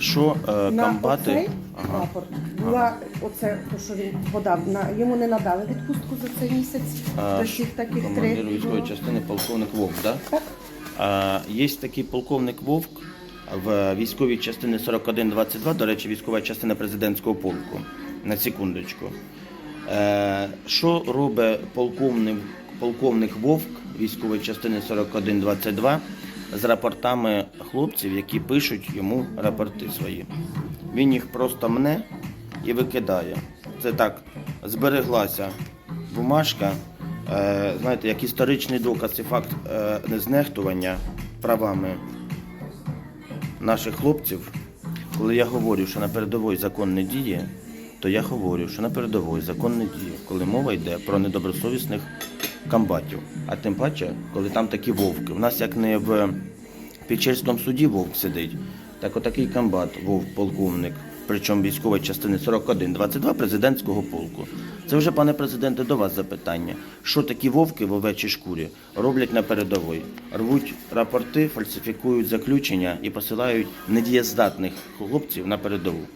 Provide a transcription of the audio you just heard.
що е, На комбати. оцей Ага. рапорт була оце, то, що він подав, на, йому не надали відпустку за цей місяць. А, таких Командир військової було. частини полковник Вовк, да? Так. А, є такий полковник Вовк в військовій частині 4122, до речі, військова частина президентського полку. На секундочку. Е, що робить полковник, полковник Вовк військової частини 4122 з рапортами хлопців, які пишуть йому рапорти свої? Він їх просто мне і викидає. Це так, збереглася бумажка, е, знаєте, як історичний доказ і факт е, незнехтування правами наших хлопців. Коли я говорю, що на передовій закон не діє, то я говорю, що на передовій закон не діє, коли мова йде про недобросовісних комбатів. А тим паче, коли там такі вовки. У нас як не в Печерському суді вовк сидить, так отакий комбат, вовк, полковник, причому військової частини 41-22 президентського полку. Це вже, пане президенте, до вас запитання. Що такі вовки в овечій шкурі роблять на передовій? Рвуть рапорти, фальсифікують заключення і посилають недієздатних хлопців на передову.